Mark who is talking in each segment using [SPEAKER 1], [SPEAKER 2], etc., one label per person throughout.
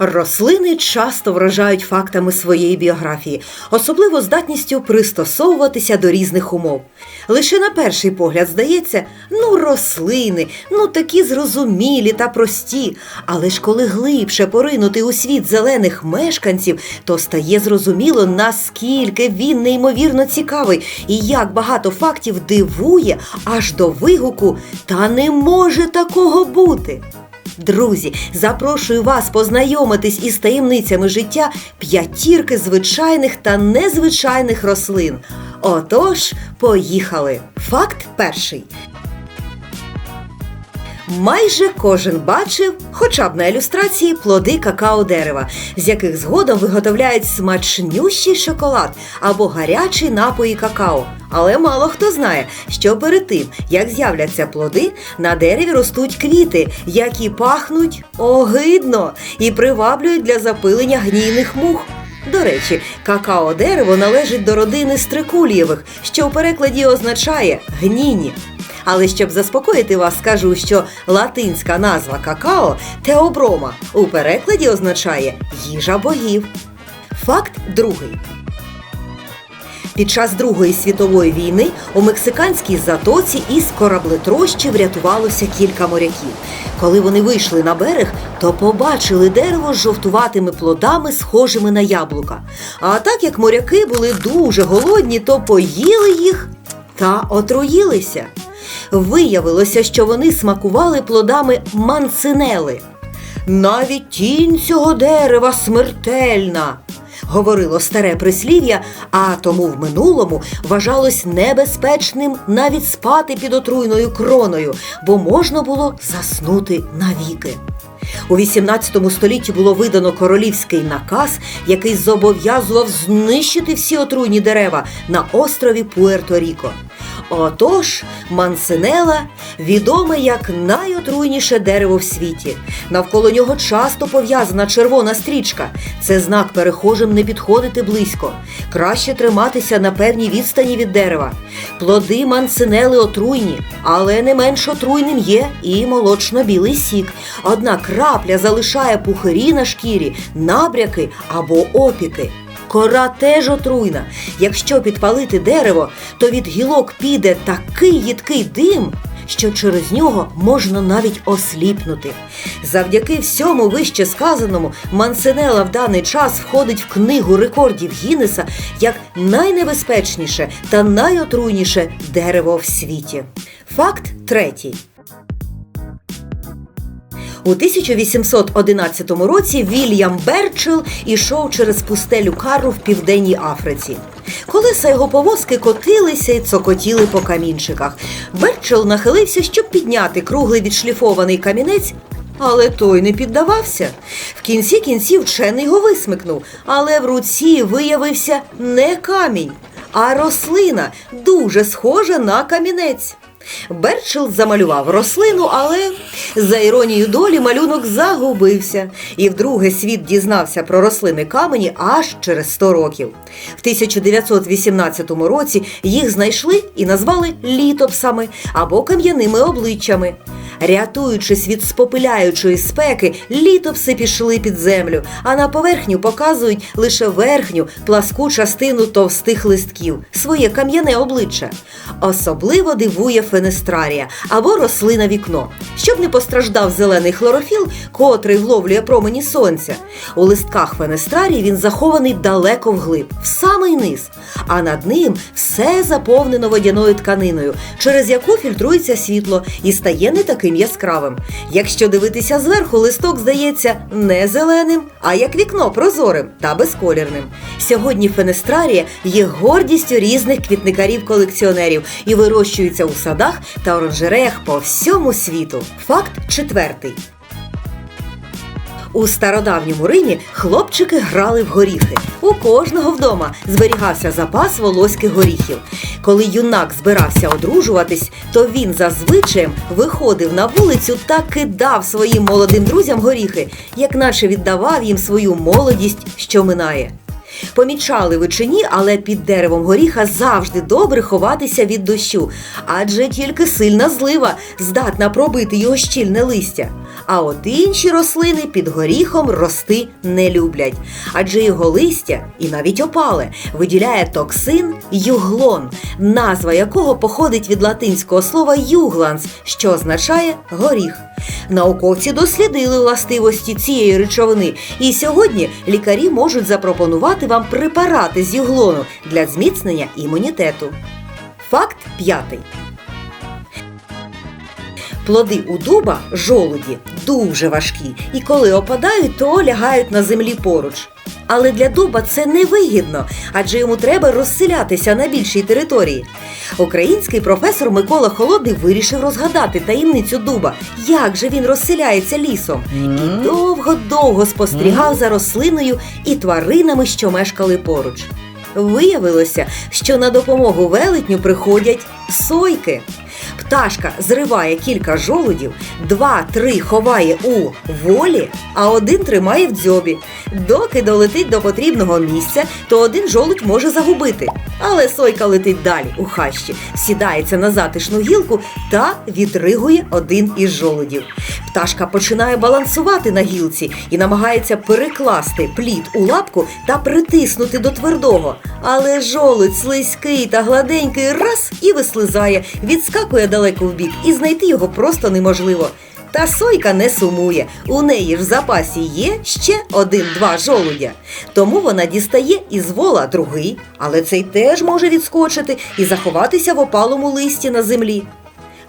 [SPEAKER 1] Рослини часто вражають фактами своєї біографії, особливо здатністю пристосовуватися до різних умов. Лише на перший погляд здається, ну рослини, ну такі зрозумілі та прості. Але ж коли глибше поринути у світ зелених мешканців, то стає зрозуміло, наскільки він неймовірно цікавий і як багато фактів дивує аж до вигуку, та не може такого бути. Друзі, запрошую вас познайомитись із таємницями життя п'ятірки звичайних та незвичайних рослин. Отож, поїхали. Факт перший. Майже кожен бачив, хоча б на ілюстрації, плоди какао дерева, з яких згодом виготовляють смачнющий шоколад або гарячі напої какао. Але мало хто знає, що перед тим, як з'являться плоди, на дереві ростуть квіти, які пахнуть огидно і приваблюють для запилення гнійних мух. До речі, какао дерево належить до родини стрикулієвих, що в перекладі означає гніні. Але щоб заспокоїти вас, скажу, що латинська назва какао теоброма у перекладі означає їжа богів. Факт другий. Під час Другої світової війни у мексиканській затоці із кораблетрощі врятувалося кілька моряків. Коли вони вийшли на берег, то побачили дерево з жовтуватими плодами, схожими на яблука. А так як моряки були дуже голодні, то поїли їх та отруїлися. Виявилося, що вони смакували плодами манцинели. Навіть тінь цього дерева смертельна, говорило старе прислів'я, а тому в минулому вважалось небезпечним навіть спати під отруйною кроною, бо можна було заснути навіки. У 18 столітті було видано королівський наказ, який зобов'язував знищити всі отруйні дерева на острові Пуерто-Ріко. Отож, Мансинела відоме як найотруйніше дерево в світі. Навколо нього часто пов'язана червона стрічка. Це знак перехожим не підходити близько. Краще триматися на певній відстані від дерева. Плоди мансинели отруйні, але не менш отруйним є і молочно-білий сік. Одна крапля залишає пухирі на шкірі, набряки або опіки. Кора теж отруйна. Якщо підпалити дерево, то від гілок піде такий їдкий дим, що через нього можна навіть осліпнути. Завдяки всьому вище сказаному, Мансинела в даний час входить в книгу рекордів Гіннеса як найнебезпечніше та найотруйніше дерево в світі. Факт третій. У 1811 році Вільям Берчел ішов через пустелю Кару в південній Африці. Колеса його повозки котилися і цокотіли по камінчиках. Берчел нахилився, щоб підняти круглий відшліфований камінець, але той не піддавався. В кінці кінців вчений його висмикнув, але в руці виявився не камінь, а рослина, дуже схожа на камінець. Берчел замалював рослину, але за іронією долі малюнок загубився, і вдруге світ дізнався про рослини камені аж через 100 років. В 1918 році їх знайшли і назвали літопсами або кам'яними обличчями. Рятуючись від спопиляючої спеки, літопси пішли під землю, а на поверхню показують лише верхню пласку частину товстих листків, своє кам'яне обличчя. Особливо дивує фенестрарія або рослина вікно, щоб не постраждав зелений хлорофіл, котрий вловлює промені сонця. У листках фенестрарії він захований далеко вглиб, в самий низ, а над ним все заповнено водяною тканиною, через яку фільтрується світло і стає не таким яскравим. Якщо дивитися зверху, листок здається не зеленим, а як вікно прозорим та безколірним. Сьогодні фенестрарія є гордістю різних квітникарів-колекціонерів і вирощується у садах та оранжереях по всьому світу. Факт четвертий. У стародавньому Римі хлопчики грали в горіхи. У кожного вдома зберігався запас волоських горіхів. Коли юнак збирався одружуватись, то він зазвичаєм виходив на вулицю та кидав своїм молодим друзям горіхи, як наче віддавав їм свою молодість, що минає. Помічали ви чи ні, але під деревом горіха завжди добре ховатися від дощу, адже тільки сильна злива здатна пробити його щільне листя. А от інші рослини під горіхом рости не люблять, адже його листя і навіть опале виділяє токсин юглон, назва якого походить від латинського слова югланс, що означає горіх. Науковці дослідили властивості цієї речовини, і сьогодні лікарі можуть запропонувати вам препарати з юглону для зміцнення імунітету. Факт п'ятий. Плоди у дуба жолуді дуже важкі, і коли опадають, то лягають на землі поруч. Але для дуба це невигідно, адже йому треба розселятися на більшій території. Український професор Микола Холодний вирішив розгадати таємницю дуба, як же він розселяється лісом, і довго-довго спостерігав за рослиною і тваринами, що мешкали поруч. Виявилося, що на допомогу велетню приходять сойки. Пташка зриває кілька жолудів, два-три ховає у волі, а один тримає в дзьобі. Доки долетить до потрібного місця, то один жолудь може загубити. Але сойка летить далі у хащі, сідається на затишну гілку та відригує один із жолудів. Пташка починає балансувати на гілці і намагається перекласти плід у лапку та притиснути до твердого. Але жолудь слизький та гладенький раз і вислизає, відскакує далеко вбік, і знайти його просто неможливо. Та сойка не сумує. У неї ж в запасі є ще один-два жолудя. Тому вона дістає із вола другий, але цей теж може відскочити і заховатися в опалому листі на землі.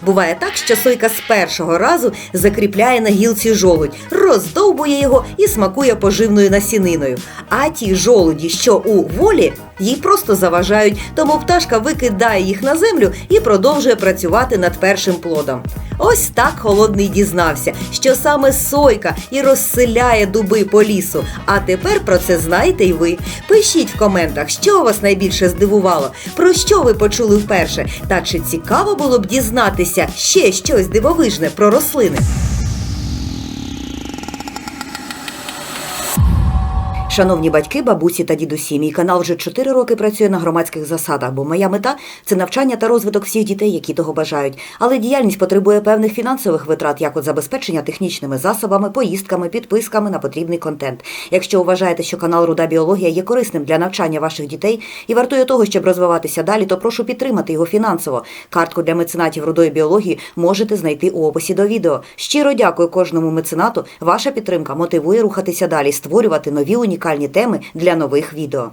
[SPEAKER 1] Буває так, що сойка з першого разу закріпляє на гілці жолудь, роздовбує його і смакує поживною насіниною. А ті жолуді, що у волі, їй просто заважають, тому пташка викидає їх на землю і продовжує працювати над першим плодом. Ось так холодний дізнався, що саме сойка і розселяє дуби по лісу. А тепер про це знаєте й ви. Пишіть в коментах, що вас найбільше здивувало, про що ви почули вперше, та чи цікаво було б дізнатися ще щось дивовижне про рослини. Шановні батьки, бабусі та дідусі, мій канал вже 4 роки працює на громадських засадах, бо моя мета це навчання та розвиток всіх дітей, які того бажають. Але діяльність потребує певних фінансових витрат, як от забезпечення технічними засобами, поїздками, підписками на потрібний контент. Якщо вважаєте, що канал Руда Біологія є корисним для навчання ваших дітей і вартує того, щоб розвиватися далі, то прошу підтримати його фінансово. Картку для меценатів рудої біології можете знайти у описі до відео. Щиро дякую кожному меценату. Ваша підтримка мотивує рухатися далі, створювати нові унікальні теми для нових відео.